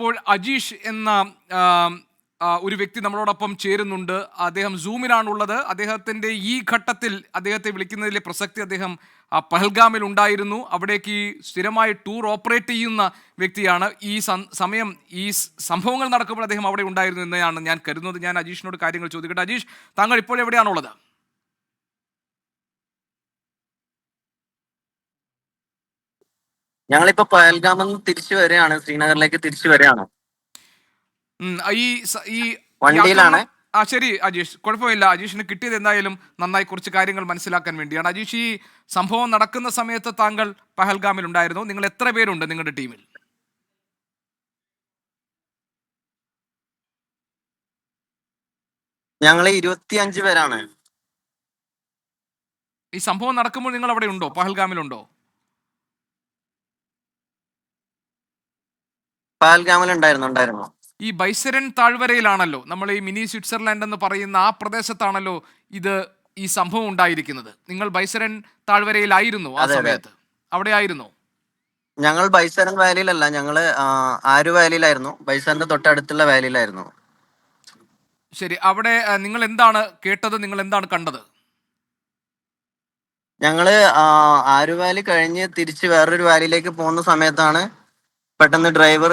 ഇപ്പോൾ അജീഷ് എന്ന ഒരു വ്യക്തി നമ്മളോടൊപ്പം ചേരുന്നുണ്ട്. അദ്ദേഹം സൂമിലാണുള്ളത് അദ്ദേഹത്തിന്റെ ഈ ഘട്ടത്തിൽ അദ്ദേഹത്തെ വിളിക്കുന്നതിലെ പ്രസക്തി അദ്ദേഹം പഹൽഗാമിൽ ഉണ്ടായിരുന്നു. അവിടേക്ക് സ്ഥിരമായി ടൂർ ഓപ്പറേറ്റ് ചെയ്യുന്ന വ്യക്തിയാണ്. ഈ സമയം ഈ സംഭവങ്ങൾ നടക്കുമ്പോൾ അദ്ദേഹം അവിടെ ഉണ്ടായിരുന്നു എന്നാണ് ഞാൻ കരുതുന്നത്. ഞാൻ അജീഷിനോട് കാര്യങ്ങൾ ചോദിക്കട്ടെ. അജീഷ് താങ്കൾ ഇപ്പോൾ എവിടെയാണുള്ളത്? ഞങ്ങളിപ്പോ പയൽഗാമിൽ നിന്ന് തിരിച്ചു വരികയാണ് ശ്രീനഗറിലേക്ക് തിരിച്ചു വരികയാണ്. ഉം, ഈ ഈ വണ്ടിയിലാണ്. ആ ശരി അജീഷ്. കുഴപ്പമില്ല. അജീഷിന് കിട്ടിയത് എന്തായാലും നന്നായി കുറച്ച് കാര്യങ്ങൾ മനസ്സിലാക്കാൻ വേണ്ടിയാണ്. അജീഷ് ഈ സംഭവം നടക്കുന്ന സമയത്ത് താങ്കൾ പഹൽഗാമിൽ ഉണ്ടായിരുന്നു നിങ്ങൾ എത്ര പേരുണ്ട് നിങ്ങളുടെ ടീമിൽ? ഞങ്ങൾ ഇരുപത്തിയഞ്ച് പേരാണ്. ഈ സംഭവം നടക്കുമ്പോൾ നിങ്ങൾ അവിടെ ഉണ്ടോ? പഹൽഗാമിലുണ്ടോ പഹൽഗാമിൽ ഉണ്ടായിരുന്നു. ഉണ്ടായിരുന്നു ഈ ബൈസരൻ താഴ്വരയിലാണല്ലോ നമ്മൾ ഈ മിനി സ്വിറ്റ്സർലാൻഡ് എന്ന് പറയുന്ന ആ പ്രദേശത്താണല്ലോ ഇത് ഈ സംഭവം ഉണ്ടായിരിക്കുന്നത്. നിങ്ങൾ ബൈസരൻ താഴ്വരയിലായിരുന്നു ആ അതെ, അതെ. സമയത്ത്. അവിടെ ആയിരുന്നു? ഞങ്ങൾ ബൈസരൻ വാലിയിലല്ല ഞങ്ങൾ ആ, ആരു വാലിയിലായിരുന്നു. ബൈസറിന്റെ തൊട്ടടുത്തുള്ള വാലിയിലായിരുന്നു. ശരി അവിടെ ആ, നിങ്ങൾ എന്താണ് കേട്ടത്? നിങ്ങൾ എന്താണ് കണ്ടത്? ഞങ്ങൾ ആ, ആരു വാലി കഴിഞ്ഞ് തിരിച്ച് വേറൊരു വാലിയിലേക്ക് പോകുന്ന സമയത്താണ് പെട്ടെന്ന് ഡ്രൈവർ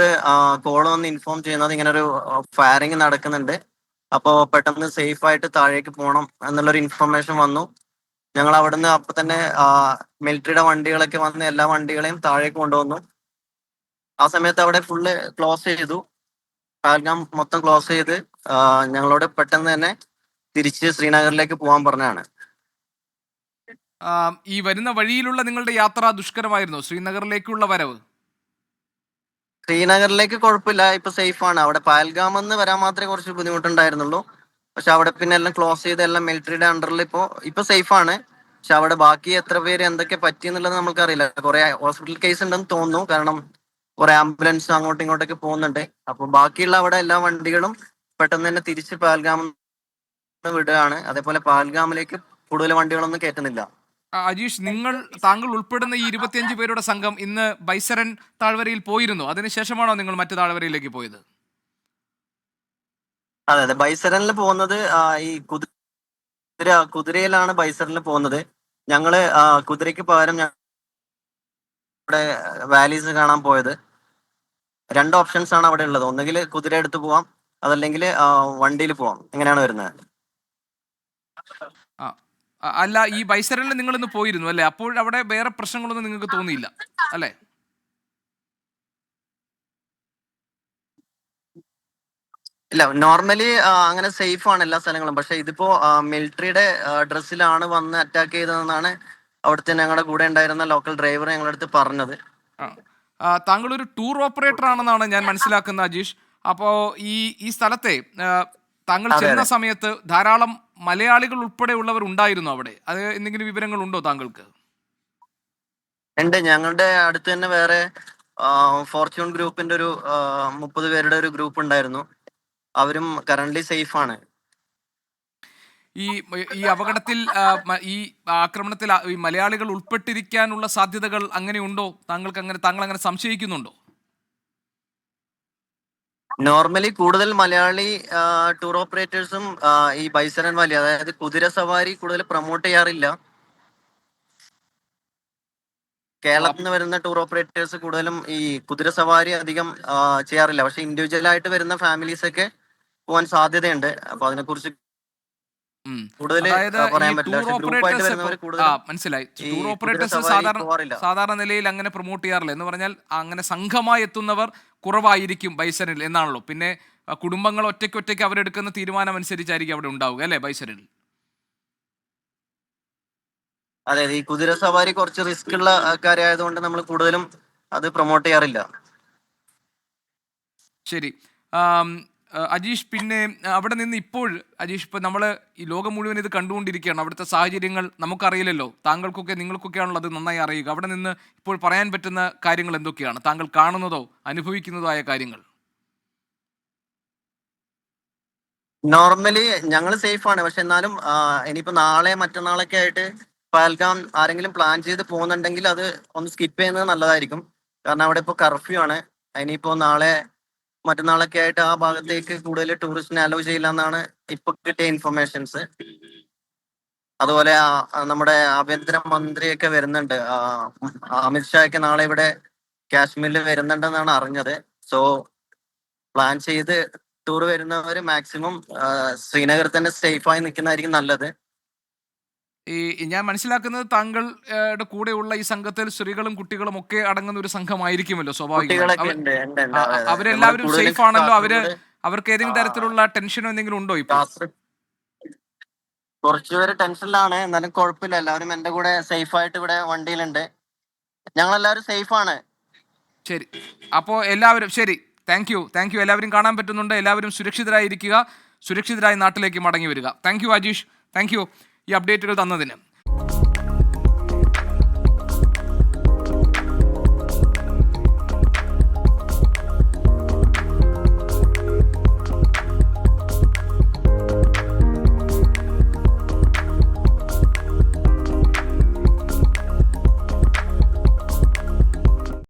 കോൾ വന്ന് ഇൻഫോം ചെയ്യുന്നത് ഇങ്ങനെ ഒരു ഫയറിങ് നടക്കുന്നുണ്ട്. അപ്പോൾ പെട്ടെന്ന് സേഫ് ആയിട്ട് താഴേക്ക് പോകണം എന്നുള്ളൊരു ഇൻഫർമേഷൻ വന്നു. ഞങ്ങൾ അവിടുന്ന് അപ്പൊ തന്നെ മിലിറ്ററിയുടെ വണ്ടികളൊക്കെ വന്ന് എല്ലാ വണ്ടികളെയും താഴേക്ക് കൊണ്ടുവന്നു. ആ സമയത്ത് അവിടെ ഫുള്ള് ക്ലോസ് ചെയ്തു. പാൽഗാം മൊത്തം ക്ലോസ് ചെയ്ത് ഞങ്ങളോട് പെട്ടെന്ന് തന്നെ തിരിച്ച് ശ്രീനഗറിലേക്ക് പോകാൻ പറഞ്ഞാണ് ഈ വരുന്ന വഴിയിലുള്ള നിങ്ങളുടെ യാത്ര ദുഷ്കരമായിരുന്നു? ശ്രീനഗറിലേക്കുള്ള വരവ്? ശ്രീനഗറിലേക്ക് കുഴപ്പമില്ല. ഇപ്പൊ സേഫ് ആണ്. അവിടെ പാൽഗാം എന്ന് വരാൻ മാത്രമേ കുറച്ച് ബുദ്ധിമുട്ടുണ്ടായിരുന്നുള്ളൂ. പക്ഷെ അവിടെ പിന്നെ എല്ലാം ക്ലോസ് ചെയ്ത് എല്ലാം മിലിറ്ററിയുടെ അണ്ടറിൽ ഇപ്പോ ഇപ്പൊ സേഫ് ആണ്. പക്ഷെ അവിടെ ബാക്കി എത്ര പേര് എന്തൊക്കെ പറ്റി പറ്റിയെന്നുള്ളത് നമുക്കറിയില്ല. കുറെ ഹോസ്പിറ്റൽ കേസ് ഉണ്ടെന്ന് തോന്നുന്നു. കാരണം കുറെ ആംബുലൻസ് അങ്ങോട്ടും ഇങ്ങോട്ടൊക്കെ പോകുന്നുണ്ട്. അപ്പൊ ബാക്കിയുള്ള അവിടെ എല്ലാ വണ്ടികളും പെട്ടെന്ന് തന്നെ തിരിച്ച് പാൽഗാം വിടുകയാണ്. അതേപോലെ പാൽഗാമിലേക്ക് കൂടുതൽ വണ്ടികളൊന്നും കയറ്റുന്നില്ല. അജീഷ് നിങ്ങൾ താങ്കൾ ഉൾപ്പെടുന്ന ഈ ഇരുപത്തിയഞ്ച് പേരുടെ സംഘം ഇന്ന് ബൈസരൻ താഴ്വരയിൽ പോയിരുന്നു. അതിനുശേഷമാണോ നിങ്ങൾ മറ്റു താഴ്വരയിലേക്ക് പോയത്? അതെ അതെ. ബൈസരനിൽ പോകുന്നത് ഈ കുതിര കുതിരയിലാണ് ബൈസരനിൽ പോകുന്നത്. ഞങ്ങൾ കുതിരയ്ക്ക് പകരം ഇവിടെ വാലീസ് കാണാൻ പോയത്. രണ്ട് ഓപ്ഷൻസ് ആണ് അവിടെ ഉള്ളത്. ഒന്നുകിൽ കുതിര എടുത്ത് പോവാം അതല്ലെങ്കിൽ വണ്ടിയിൽ പോവാം. എങ്ങനെയാണ് വരുന്നത്. അല്ല ഈ ബൈസരനിൽ നിങ്ങൾ ഇന്ന് പോയിരുന്നു അല്ലേ? അപ്പോൾ അവിടെ വേറെ പ്രശ്നങ്ങളൊന്നും നിങ്ങൾക്ക് തോന്നിയില്ല അല്ലേ? ഇല്ല നോർമലി അങ്ങനെ സേഫ് ആണ് എല്ലാ സ്ഥലങ്ങളും. പക്ഷെ ഇതിപ്പോ മിലിറ്ററിയുടെ ഡ്രസ്സിലാണ് വന്ന് അറ്റാക്ക് ചെയ്തതെന്നാണ് അവിടുത്തെ ഞങ്ങളുടെ കൂടെ ഉണ്ടായിരുന്ന ലോക്കൽ ഡ്രൈവർ ഞങ്ങളുടെ അടുത്ത് പറഞ്ഞത്. താങ്കൾ ഒരു ടൂർ ഓപ്പറേറ്റർ ആണെന്നാണ് ഞാൻ മനസ്സിലാക്കുന്നത് അജീഷ്. അപ്പോ ഈ ഈ സ്ഥലത്തെ താങ്കൾ ചെയ്യുന്ന ചെന്ന സമയത്ത് ധാരാളം മലയാളികൾ ഉൾപ്പെടെ ഉള്ളവർ ഉണ്ടായിരുന്നു അവിടെ. അത് എന്തെങ്കിലും വിവരങ്ങൾ ഉണ്ടോ താങ്കൾക്ക്? ഉണ്ട്. ഞങ്ങളുടെ അടുത്ത് തന്നെ വേറെ ഫോർച്യൂൺ ഗ്രൂപ്പിന്റെ ഒരു മുപ്പത് പേരുടെ ഒരു ഗ്രൂപ്പ് ഉണ്ടായിരുന്നു. അവരും കറന്റ് സേഫ് ആണ്. ഈ ഈ അപകടത്തിൽ ഈ ആക്രമണത്തിൽ മലയാളികൾ ഉൾപ്പെട്ടിരിക്കാനുള്ള സാധ്യതകൾ അങ്ങനെ ഉണ്ടോ താങ്കൾക്ക് അങ്ങനെ താങ്കൾ അങ്ങനെ സംശയിക്കുന്നുണ്ടോ? നോർമലി കൂടുതൽ മലയാളി ടൂർ ഓപ്പറേറ്റേഴ്സും ഈ ബൈസരൻ വാലി അതായത് കുതിര സവാരി കൂടുതൽ പ്രൊമോട്ട് ചെയ്യാറില്ല. കേരളത്തിൽ നിന്ന് വരുന്ന ടൂർ ഓപ്പറേറ്റേഴ്സ് കൂടുതലും ഈ കുതിര സവാരി അധികം ചെയ്യാറില്ല. പക്ഷെ ഇൻഡിവിജ്വൽ ആയിട്ട് വരുന്ന ഫാമിലീസ് ഒക്കെ പോകാൻ സാധ്യതയുണ്ട്. അപ്പൊ അതിനെക്കുറിച്ച് മനസ്സിലായി. ടൂർ ഓപ്പറേറ്റേഴ്സ് സാധാരണ. സാധാരണ നിലയിൽ അങ്ങനെ പ്രൊമോട്ട് ചെയ്യാറില്ല. എന്ന് പറഞ്ഞാൽ അങ്ങനെ സംഘമായി എത്തുന്നവർ കുറവായിരിക്കും ബൈസനിൽ എന്നാണല്ലോ. പിന്നെ കുടുംബങ്ങൾ ഒറ്റയ്ക്ക് ഒറ്റയ്ക്ക് അവരെടുക്കുന്ന തീരുമാനം അനുസരിച്ചായിരിക്കും അവിടെ ഉണ്ടാവുക അല്ലേ ബൈസനിൽ അതെ ഈ കുതിര സവാരി കുറച്ച് റിസ്ക് ഉള്ള കാര്യമായതുകൊണ്ട് നമ്മൾ കൂടുതലും അത് പ്രൊമോട്ട് ചെയ്യാറില്ല. ശരി. അജീഷ് പിന്നെ അവിടെ നിന്ന് ഇപ്പോൾ അജീഷ് ഇപ്പോൾ നമ്മൾ ഈ ലോകം മുഴുവൻ ഇത് കണ്ടുകൊണ്ടിരിക്കുകയാണ്. അവിടുത്തെ സാഹചര്യങ്ങൾ നമുക്കറിയില്ലല്ലോ. താങ്കൾക്കൊക്കെ നിങ്ങൾക്കൊക്കെയാണല്ലോ അത് നന്നായി അറിയുക. അവിടെ നിന്ന് ഇപ്പോൾ പറയാൻ പറ്റുന്ന കാര്യങ്ങൾ എന്തൊക്കെയാണ്? താങ്കൾ കാണുന്നതോ അനുഭവിക്കുന്നതോ ആയ കാര്യങ്ങൾ? നോർമലി ഞങ്ങൾ സേഫ് ആണ്. പക്ഷെ എന്നാലും ഇനിയിപ്പോ നാളെ മറ്റന്നാളൊക്കെ ആയിട്ട് പഹൽഗാം ആരെങ്കിലും പ്ലാൻ ചെയ്ത് പോകുന്നുണ്ടെങ്കിൽ അത് ഒന്ന് സ്കിപ്പ് ചെയ്യുന്നത് നല്ലതായിരിക്കും. കാരണം അവിടെ ഇപ്പോ കർഫ്യൂ ആണ്. ഇനിയിപ്പോ നാളെ മറ്റന്നാളൊക്കെ ആയിട്ട് ആ ഭാഗത്തേക്ക് കൂടുതൽ ടൂറിസ്റ്റിനെ അലോ ചെയ്യില്ല എന്നാണ് ഇപ്പൊ കിട്ടിയ ഇൻഫർമേഷൻസ് അതുപോലെ നമ്മുടെ ആഭ്യന്തര മന്ത്രിയൊക്കെ വരുന്നുണ്ട്. അമിത്ഷാ ഒക്കെ നാളെ ഇവിടെ കാശ്മീരിൽ വരുന്നുണ്ടെന്നാണ് അറിഞ്ഞത്. സോ പ്ലാൻ ചെയ്ത് ടൂർ വരുന്നവര് മാക്സിമം ശ്രീനഗർ തന്നെ സേഫായി നിൽക്കുന്നതായിരിക്കും നല്ലത്. ഈ ഞാൻ മനസ്സിലാക്കുന്നത് താങ്കളുടെ കൂടെയുള്ള ഈ സംഘത്തിൽ സ്ത്രീകളും കുട്ടികളും ഒക്കെ അടങ്ങുന്ന ഒരു സംഘമായിരിക്കുമല്ലോ സ്വാഭാവികമായും കുട്ടികളൊക്കെ അവ- ഉണ്ട് ഉണ്ട്, ഉണ്ട്. ആ, അതെ, അതെ. അവരെല്ലാവരും സേഫ് ആണല്ലോ. അവർ അവർക്ക് ഏതെങ്കിലും തരത്തിലുള്ള ടെൻഷനോ എന്തെങ്കിലും ഉണ്ടോ ഇപ്പൊ? കുറച്ചുപേര് ടെൻഷനിലാണ്. എന്നാലും കുഴപ്പമില്ല. എല്ലാവരും എന്റെ കൂടെ സേഫ് ആയിട്ട് ഇവിടെ വണ്ടിയിലുണ്ട്. ഞങ്ങൾ എല്ലാവരും സേഫ് ആണ് ശരി. അപ്പോ എല്ലാവരും ശരി. Thank you. Thank you. എല്ലാവരും കാണാൻ പറ്റുന്നുണ്ട്. എല്ലാവരും സുരക്ഷിതരായിരിക്കുക. സുരക്ഷിതരായി നാട്ടിലേക്ക് മടങ്ങി വരിക. Thank you Ajeesh thank you. ഈ അപ്ഡേറ്റുകൾ തന്നതിന്.